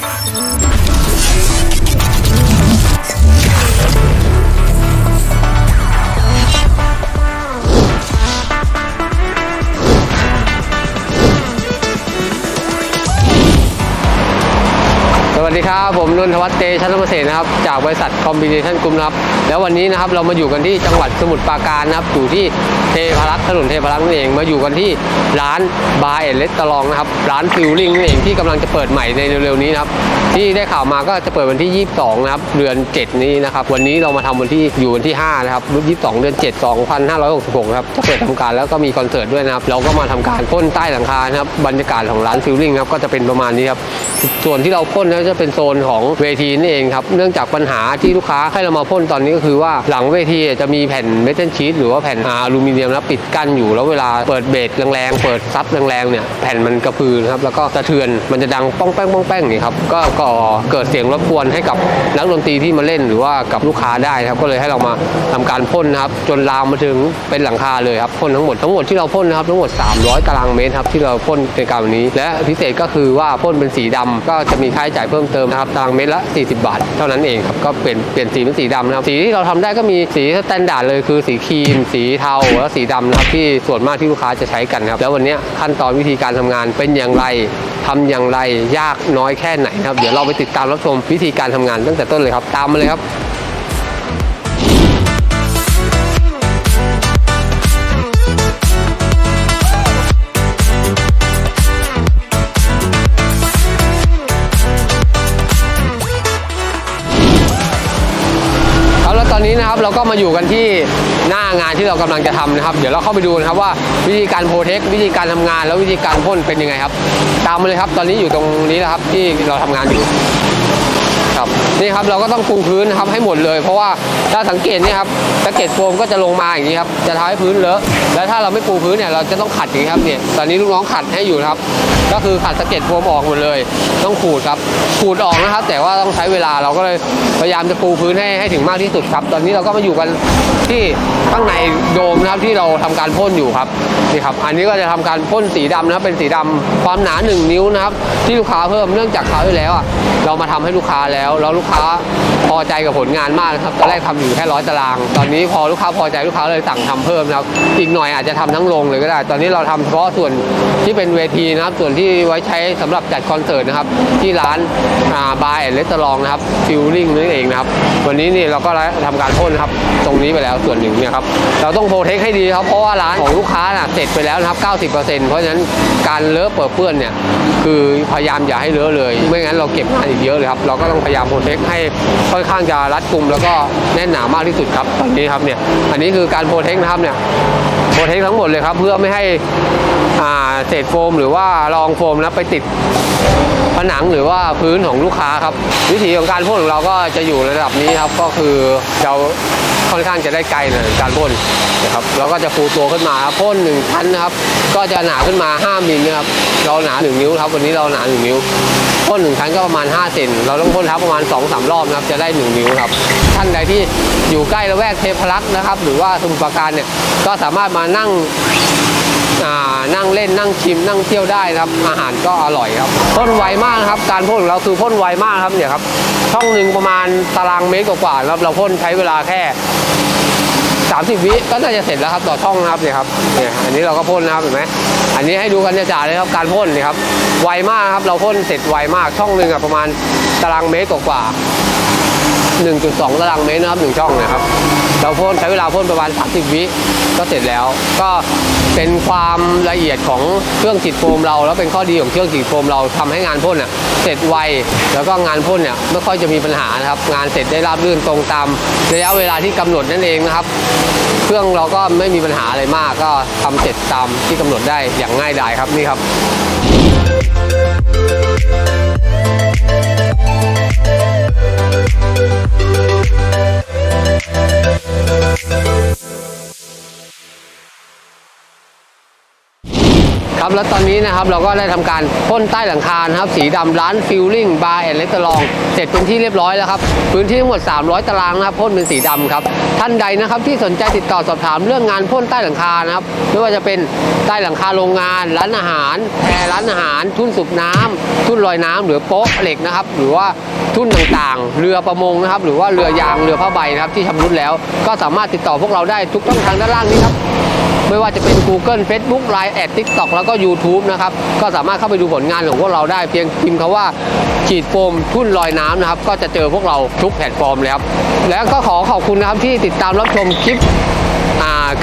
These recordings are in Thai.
สวัสดีครับ ผมนนทวัฒน์เตชันเกษตรนะครับ จากบริษัทคอมบิเนชันกลุ่มนะครับ แล้ววันนี้นะครับเรามาอยู่กันที่จังหวัดสมุทรปราการนะครับ อยู่ที่ เทพรักษ์ถนนเทพรักษ์นั่นเอง มาอยู่กันที่ร้านบาร์เอเลสตลองนะครับ ร้านฟิลลิ่งนั่นเองที่กำลังจะเปิดใหม่ในเร็วๆนี้นะครับ ที่ได้ข่าวมาก็จะเปิดวันที่ 22 นะครับ เดือน 7 นี้นะครับ วันนี้เรามาทำวันที่อยู่วันที่ 5 นะครับรุ่น22 เดือน 7 2566นะครับ จะเปิดทำการแล้วก็มีคอนเสิร์ตด้วยนะครับ เราก็มาทำการพ่นใต้หลังคานะครับ บรรยากาศของร้านฟิลลิ่งครับ ก็จะเป็นประมาณนี้ครับ ส่วนที่เราพ่นก็จะเป็นโซนของเวทีนี่เองครับ เนื่องจากปัญหาที่ลูกค้าให้เรามาพ่นตอนนี้ก็คือว่าหลังเวทีจะมีแผ่นเมทัลชีตหรือว่าแผ่นอลูมิเนียมนะปิดกั้นอยู่แล้วเวลาเปิดเบสแรงๆเปิดซับแรงๆเนี่ยแผ่นมันกระพือนะครับแล้วก็สะเทือนมันจะดังป้องแป้งป้องแป้งนี่ครับก็ก่อเกิดเสียงรบกวนให้กับนักดนตรีที่มาเล่นหรือว่ากับลูกค้าได้ครับก็เลยให้เรามาทำการพ่นนะครับจนลามมาถึงเป็นหลังคาเลยครับพ่นทั้งหมดทั้งหมดที่เราพ่นนะครับทั้งหมด 300 ตารางเมตรครับที่เราพ่นในการวันนี้ และพิเศษก็คือว่าพ่นเป็นสีดำก็จะมีค่าใช้จ่ายเพิ่มเติมนะครับตารางเมตรละ 40 บาท เท่านั้นเองครับก็เปลี่ยนเปลี่ยนสีเป็นสีดำนะครับสีที่เราทำได้ก็มีสีสแตนดาร์ดเลยคือสีครีม สีเทาและสีดำนะครับที่ส่วนมากที่ลูกค้าจะใช้กันครับแล้ววันนี้ขั้นตอนวิธีการทำงานเป็นอย่างไรทำอย่างไรยากน้อยแค่ไหนนะครับเดี๋ยวเราไปติดตามรับชมวิธีการทำงานตั้งแต่ต้นเลยครับตามมาเลยครับ เราก็มาอยู่กันที่หน้างานที่เรากำลังจะทำนะครับ เดี๋ยวเราเข้าไปดูนะครับว่าวิธีการโปรเทควิธีการทำงาน แล้ววิธีการพ่นเป็นยังไงครับ ตามมาเลยครับ ตอนนี้อยู่ตรงนี้นะครับที่เราทำงานอยู่ ครับนี่ครับเราก็ต้องปูพื้นนะครับให้หมดเลย เพราะว่าถ้าสังเกตเนี่ยครับสะเก็ดโฟมก็จะลงมาอย่างนี้ครับจะทำให้พื้นเลอะแล้วถ้าเราไม่ปูพื้นเนี่ยเราจะต้องขัดอย่างนี้ครับเนี่ยตอนนี้ลูกน้องขัดให้อยู่นะครับ ก็คือขัดสะเก็ดโฟมออกหมดเลย ต้องขูดครับขูดออกนะครับ แต่ว่าต้องใช้เวลาเราก็เลยพยายามจะปูพื้นให้ให้ถึงมากที่สุดครับ ตอนนี้เราก็มาอยู่กันที่ข้างในโดมนะครับที่เราทำการพ่นอยู่ครับนี่ครับอันนี้ก็จะทำการพ่นสีดำนะครับเป็นสีดำความหนา 1 นิ้วนะครับที่ลูกค้าเพิ่มเนื่องจากคราวที่แล้วอะเรามาทำให้ลูกค้าแล้วแล้วลูกค้าพอใจกับผลงานมากนะครับตอนแรกทำอยู่แค่ร้อยตาราง ตอนนี้พอลูกค้าพอใจลูกค้าเลยสั่งทำเพิ่มนะครับอีกหน่อยอาจจะทำทั้งโรงเลยก็ได้ ตอนนี้เราทำเฉพาะส่วนที่เป็นเวทีนะครับ ส่วนที่ไว้ใช้สำหรับจัดคอนเสิร์ตนะครับ ที่ร้านบาร์แอนด์เลสตองนะครับฟิลลิ่งนั่นเองนะครับ วันนี้นี่เราก็ทำการพ่นนะครับ ตรงนี้ไปแล้วส่วนหนึ่งเนี่ยครับเราต้องโปรเทคให้ดีครับเพราะว่าร้านของลูกค้าน่ะเสร็จไปแล้วนะครับ 90%เพราะฉะนั้นการเลอะเปิดเปื้อนเนี่ยคือพยายามอย่าให้เลอะเลย ไม่งั้นเราเก็บงานอีกเยอะเลยครับเราก็ต้องพยายามโปรเทคให้ค่อนข้างจะรัดกุมแล้วก็แน่นหนามากที่สุดครับตอนนี้ครับเนี่ยอันนี้คือการโปรเทคนะครับเนี่ยโปรเทคทั้งหมดเลยครับเพื่อไม่ให้อ่าเศษโฟม หรือว่ารองโฟมนะไปติดผนังหรือว่าพื้นของลูกค้าครับ วิธีของการพ่นของเราก็จะอยู่ระดับนี้ครับก็คือเราค่อนข้างจะได้ไกลหน่อยการพ่นนะครับเราก็จะฟูตัวขึ้นมาพ่นหนึ่งชั้นนะครับ ก็จะหนาขึ้นมา5มิลนะครับเราหนา 1 นิ้วครับวันนี้เราหนา 1 นิ้ว พ่นหนึ่งชั้นก็ประมาณ5เซนเราต้องพ่นทับประมาณ 2-3 รอบนะครับจะได้ 1 นิ้วครับ ท่านใดที่อยู่ใกล้ละแวกเทพรักษ์นะครับ หรือว่าสมุทรปราการเนี่ยก็สามารถมานั่งนั่งเล่นนั่งชิมนั่งเที่ยวได้นะครับอาหารก็อร่อยครับพ่นไวมากครับ การพ่นของเราคือพ่นไวมากครับเนี่ยครับช่องหนึ่งประมาณตารางเมตรกว่าๆครับเราพ่นใช้เวลาแค่ 30 วิก็น่าจะเสร็จแล้วครับต่อช่องนะครับเนี่ยครับเนี่ยอันนี้เราก็พ่นนะครับเห็นไหม อันนี้ให้ดูกันจ่าเลยครับการพ่นนี่ครับไวมากครับเราพ่นเสร็จไวมากช่องหนึ่งอะประมาณตารางเมตรกว่า 1.2 ตารางเมตรนะครับหนึ่งช่องนะครับ เราพ่นใช้เวลาพ่นประมาณ 30 วิก็เสร็จแล้ว ก็เป็นความละเอียดของเครื่องฉีดโฟมเรา แล้วเป็นข้อดีของเครื่องฉีดโฟมเราทำให้งานพ่นน่ะเสร็จไวแล้วก็งานพ่นเนี่ยไม่ค่อยจะมีปัญหานะครับ งานเสร็จได้ราบรื่นตรงตามระยะเวลาที่กำหนดนั่นเองนะครับ เครื่องเราก็ไม่มีปัญหาอะไรมาก ก็ทำเสร็จตามที่กำหนดได้อย่างง่ายดายครับนี่ครับ ครับแล้วตอนนี้นะครับเราก็ได้ทำการพ่นใต้หลังคานะครับสีดำร้านฟิลลิ่งบาร์แอนด์เลสตลองเสร็จเป็นที่เรียบร้อยแล้วครับพื้นที่ทั้งหมด 300 ตารางนะครับพ่นเป็นสีดำครับท่านใดนะครับที่สนใจติดต่อสอบถามเรื่องงานพ่นใต้หลังคานะครับไม่ว่าจะเป็นใต้หลังคาโรงงาน ร้านอาหารแพรร้านอาหาร ทุ่นสูบน้ำทุ่นลอยน้ำหรือโป๊ะเหล็กนะครับหรือว่าทุ่นต่างๆ เรือประมงนะครับหรือว่าเรือยางเรือผ้าใบนะครับที่ชำรุดแล้ว ก็สามารถติดต่อพวกเราได้ทุกช่องทางด้านล่างนี้ครับ ไม่ว่าจะเป็น Google Facebook Line แอด TikTok แล้วก็ YouTube นะครับ ก็สามารถเข้าไปดูผลงานของพวกเราได้เพียงพิมพ์คาว่าฉีดโฟมทุ่นลอยน้ำนะครับ ก็จะเจอพวกเราทุกแพลตฟอร์มเลยครับ แล้วก็ขอขอบคุณนะครับที่ติดตามรับชมคลิป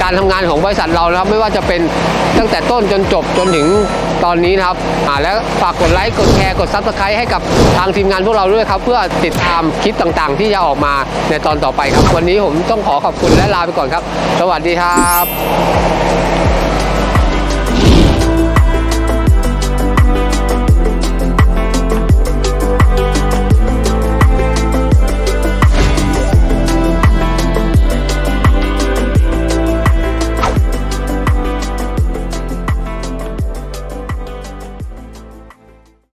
การทำงานของบริษัทเรานะครับ ไม่ว่าจะเป็นตั้งแต่ต้นจนจบจนถึงตอนนี้นะครับอ่าแล้วฝากกดไลค์กดแชร์กดซับสไครต์ให้กับทางทีมงานพวกเราด้วยครับ เพื่อติดตามคลิปต่างๆ ที่จะออกมาในตอนต่อไปครับ วันนี้ผมต้องขอขอบคุณและลาไปก่อนครับ สวัสดีครับ